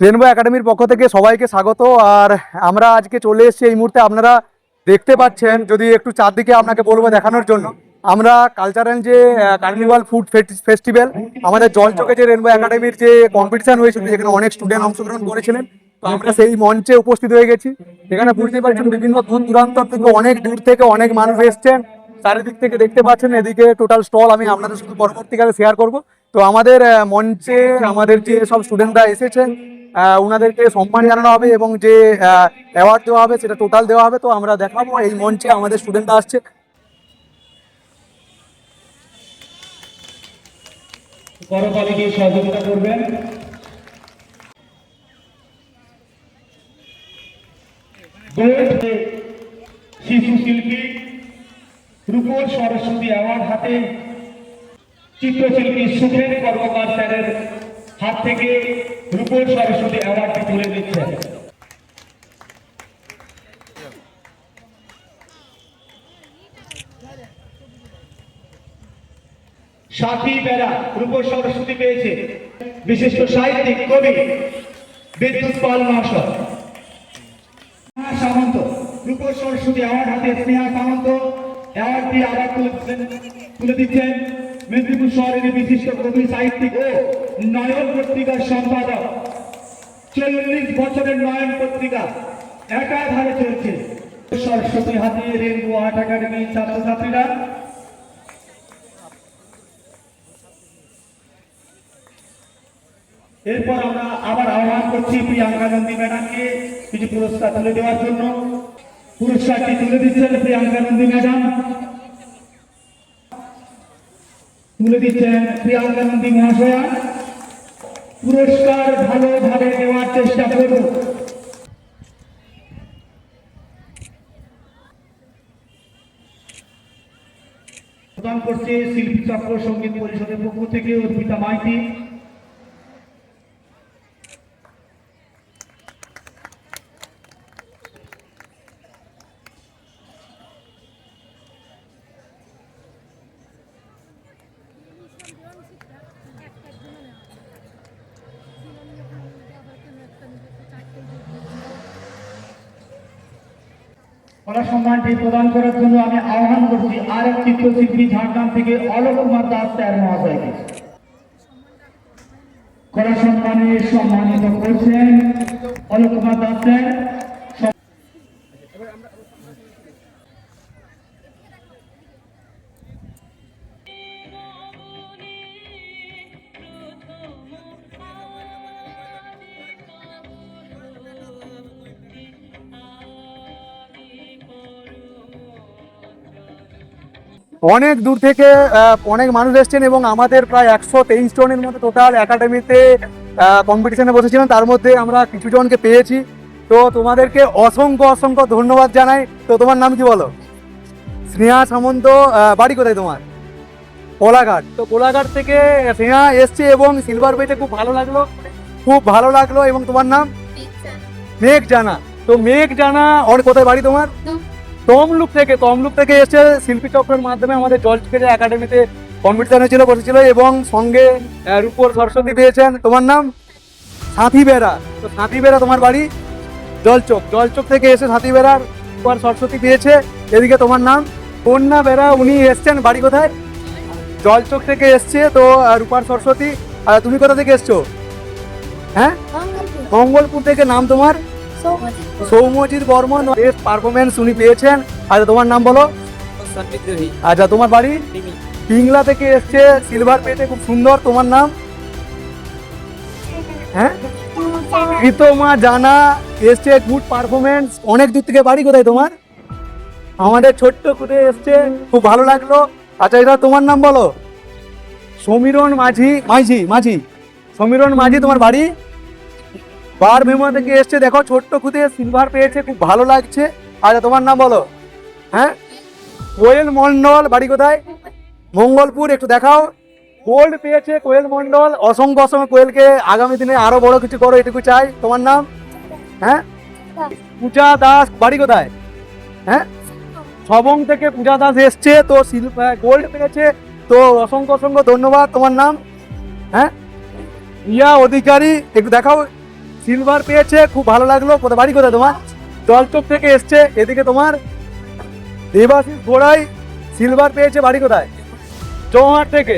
Rainbow একাডেমির পক্ষ থেকে সবাইকে স্বাগত। আর আমরা আজকে চলে এসেছি এই মুহূর্তে, আপনারা দেখতে পাচ্ছেন, যদি একটু চারদিকে আপনাকে বলব দেখানোর জন্য, আমরা কালচারাল যে কার্নিভাল ফুড ফেস্টিভ্যাল আমাদের জলচকে যে রেনবো একাডেমির যে কম্পিটিশন হয়েছিল, যেখানে অনেক স্টুডেন্ট অংশগ্রহণ করেছিলেন, তো আমরা সেই মঞ্চে উপস্থিত হয়ে গেছি। এখানে বুঝতে পারছেন, বিভিন্ন দূর দূরান্ত থেকে, অনেক দূর থেকে অনেক মানুষ এসছেন। চারিদিক থেকে দেখতে পাচ্ছেন, এদিকে টোটাল স্টল আমি আপনাদের সাথে পরবর্তীকালে শেয়ার করব। তো আমাদের মঞ্চে আমাদের যে সব স্টুডেন্টরা এসেছেন। ওনাদেরকে সম্মান জানানো হবে এবং যে অ্যাওয়ার্ড দেওয়া হবে সেটা টোটাল দেওয়া হবে। তো আমরা দেখাবো এই মঞ্চে আমাদের স্টুডেন্টরা আসছে। শিশু শিল্পী রূপর সরস্বতী অ্যাওয়ার্ড হাতে। চিত্রশিল্পী সুখেন কর্মকার স্যারের হাত থেকে রূপর সরস্বতী অ্যাওয়ার্ডটি তুলে দিচ্ছেন সাথী বেড়া রূপর সরস্বতী পেয়েছে। বিশিষ্ট সাহিত্যিক, কবি বিদ্যুৎ পাল মহাশয় সামন্ত, রূপর সরস্বতী অ্যাওয়ার্ড হাতে স্নেহা সামন্ত। অ্যাওয়ার্ডটি আবার তুলে তুলে দিচ্ছেন। মেদিনীপুর শহরের বিশিষ্ট কবি, সাহিত্যিক ও নয়ন পত্রিকার সম্পাদক। চল্লিশ বছরের নয়ন পত্রিকা একাধারে চলছে। সরস্বতী হাতে রেনবো আর্ট একাডেমি, ছাত্রছাত্রীরা। এরপর আমরা আবার আহ্বান করছি প্রিয়াঙ্কা নন্দী ম্যাডামকে কিছু পুরস্কার তুলে দেওয়ার জন্য। পুরস্কারটি তুলে দিচ্ছেন প্রিয়াঙ্কা নন্দী ম্যাডাম। তুলে দিচ্ছেন প্রিয়াঙ্কা গান্ধী মহাশয়া। পুরস্কার ভালোভাবে নেওয়ার চেষ্টা করব প্রদান করছে শিল্পী চক্র সংগীত পরিষদের পক্ষ থেকে অর্পিতা মাইতি। কলা সম্মানটি প্রদান করার জন্য আমি আহ্বান করছি আর এক চিত্রশিল্পী ঝাড়গ্রাম থেকে অলোক কুমার দাস স্যার মহাশয়কে। কলা সম্মানে সম্মানিত করছেন অলোক কুমার দাস স্যার। অনেক দূর থেকে অনেক মানুষ এসছেন এবং আমাদের প্রায় একশো তেইশ জনের মতো টোটাল একাডেমিতে কম্পিটিশনে বসেছিলেন। তার মধ্যে আমরা কিছু জনকে পেয়েছি। তো তোমাদেরকে অসংখ্য অসংখ্য ধন্যবাদ জানাই। তো তোমার নাম কি বলো? স্নেহা সামন্ত বাড়ি কোথায় তোমার? কোলাঘাট। তো কোলাঘাট থেকে স্নেহা এসছে এবং সিলভার পেতে খুব ভালো লাগল। খুব ভালো লাগল। এবং তোমার নাম? মেঘ জানা। তো মেঘ জানা ওর কোথায় বাড়ি তোমার? তমলুক থেকে তমলুক থেকে এসে শিল্পী চক্রের মাধ্যমে আমাদের জলচকের একাডেমিতে কম্পিটিশন হয়েছিল বসেছিল এবং সঙ্গে রূপর সরস্বতী পেয়েছেন তোমার নাম? সাথী বেড়া তো সাথী বেড়া তোমার বাড়ি? জলচক। জলচক থেকে এসে সাথী বেড়ার রূপার সরস্বতী পেয়েছে এদিকে তোমার নাম? কন্যা বেড়া উনি এসছেন। বাড়ি কোথায়? জলচক থেকে এসছে তো রূপার সরস্বতী। আর তুমি কোথা থেকে এসছো? হ্যাঁ? মঙ্গলপুর থেকে নাম তোমার? সৌম্যজিৎ বর্মন বেস্ট পারফরমেন্স উনি পেয়েছেন। আচ্ছা তোমার নাম বলো? আচ্ছা তোমার বাড়ি? পিংলা থেকে এসছে সিলভার পেতে খুব সুন্দর। তোমার নাম? হ্যাঁ? প্রীতমা জানা এসছে গুড পারফরমেন্স অনেক দূর থেকে বাড়ি কোথায় তোমার? আমাদের ছোট্ট করে এসছে খুব ভালো লাগল। আচ্ছা এটা তোমার নাম বলো? সমীরণ মাঝি মাঝি মাঝি। সমীরণ মাঝি তোমার বাড়ি? বার মেমো থেকে এসছে, দেখো, ছোট্ট খুদে সিলভার পেয়েছে, খুব ভালো লাগছে। আচ্ছা তোমার নাম বলো? হ্যাঁ? কোয়েল মন্ডল বাড়ি কোথায়? মঙ্গলপুর, একটু দেখাও। গোল্ড পেয়েছে কোয়েল মন্ডল অসংখ্য অসংখ্য কোয়েলকে আগামী দিনে আরও বড় কিছু করো, এটুকু চাই। তোমার নাম? হ্যাঁ? পূজা দাস, বাড়ি কোথায়? হ্যাঁ? সবং থেকে পূজা দাস এসছে, তো সিলভার গোল্ড পেয়েছে, তো অসংখ্য অসংখ্য ধন্যবাদ। তোমার নাম? হ্যাঁ? রিয়া অধিকারী, একটু দেখাও। সিলভার পেয়েছে, খুব ভালো লাগল। কোথায় বাড়ি কোথায় তোমার? জলচক থেকে এসছে, এদিকে তোমার দেবাশিস গোড়াই সিলভার পেয়েছে, বাড়ি কোথায়? চৌহাট থেকে।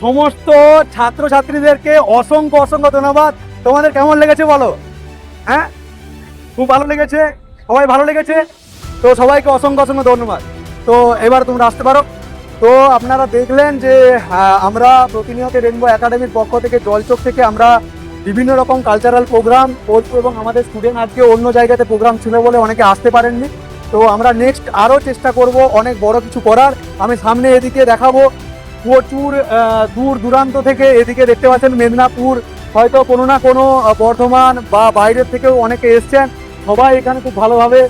সমস্ত ছাত্রছাত্রীদেরকে অসংখ্য অসংখ্য ধন্যবাদ। তোমাদের কেমন লেগেছে বলো? হ্যাঁ? খুব ভালো লেগেছে? সবাই ভালো লেগেছে? তো সবাইকে অসংখ্য অসংখ্য ধন্যবাদ। তো এবার তোমরা আসতে পারো। তো আপনারা দেখলেন যে আমরা প্রতিনিয়ত রেনবো একাডেমির পক্ষ থেকে, জলচক থেকে আমরা বিভিন্ন রকম কালচারাল প্রোগ্রাম করব এবং আমাদের স্টুডেন্ট আজকে অন্য জায়গাতে প্রোগ্রাম ছিল বলে অনেকে আসতে পারেননি। তো আমরা নেক্সট আরও চেষ্টা করব অনেক বড় কিছু করার। আমি সামনে এদিকে দেখাবো প্রচুর দূর দূরান্ত থেকে এদিকে দেখতে পাচ্ছেন মেদিনীপুর। হয়তো কোনো না কোনো বর্ধমান বা বাইরের থেকেও অনেকে এসছেন। সবাই এখানে খুব ভালোভাবে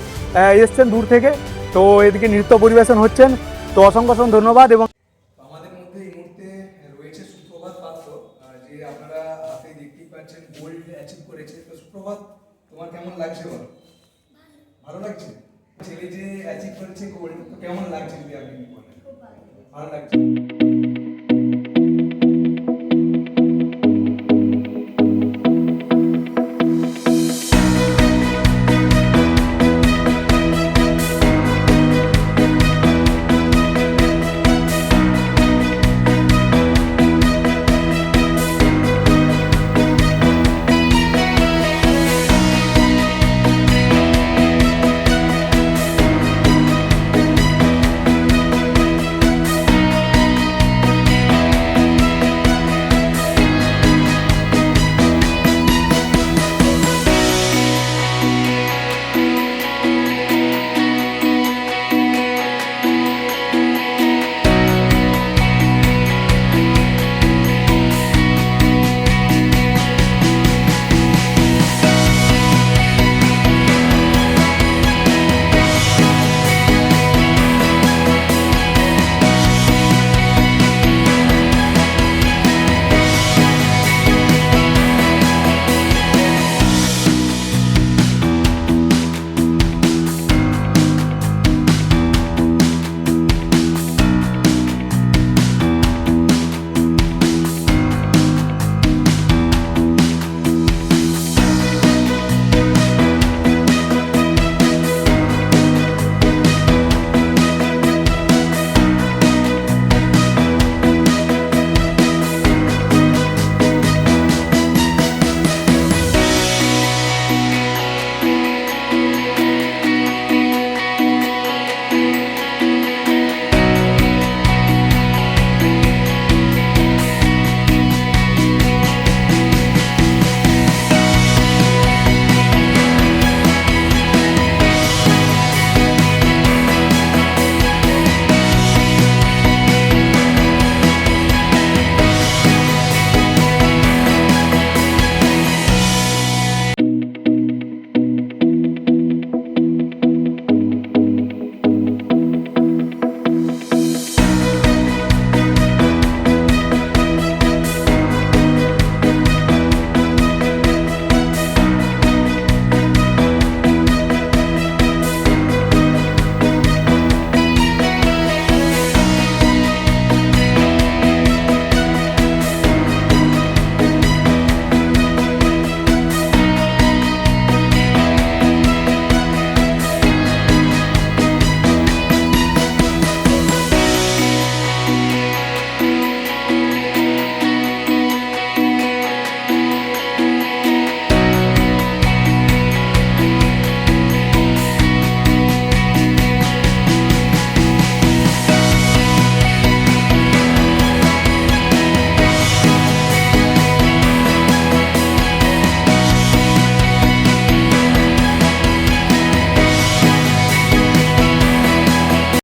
এসছেন দূর থেকে। তো এদিকে নৃত্য পরিবেশন হচ্ছেন। তো অসংখ্য ধন্যবাদ এবং আমাদের মধ্যে এই মুহূর্তে রয়েছে সুপ্রভাত পাত্র আহ, যে আপনারা হাতে দেখতেই পাচ্ছেন গোল্ড অ্যাচিভ করেছে তো সুপ্রভাত তোমার কেমন লাগছে বলো? ভালো লাগছে? ছেলে যে অ্যাচিভ করেছে গোল্ড তো কেমন লাগছে যদি আপনি বলেন? ভালো লাগছে।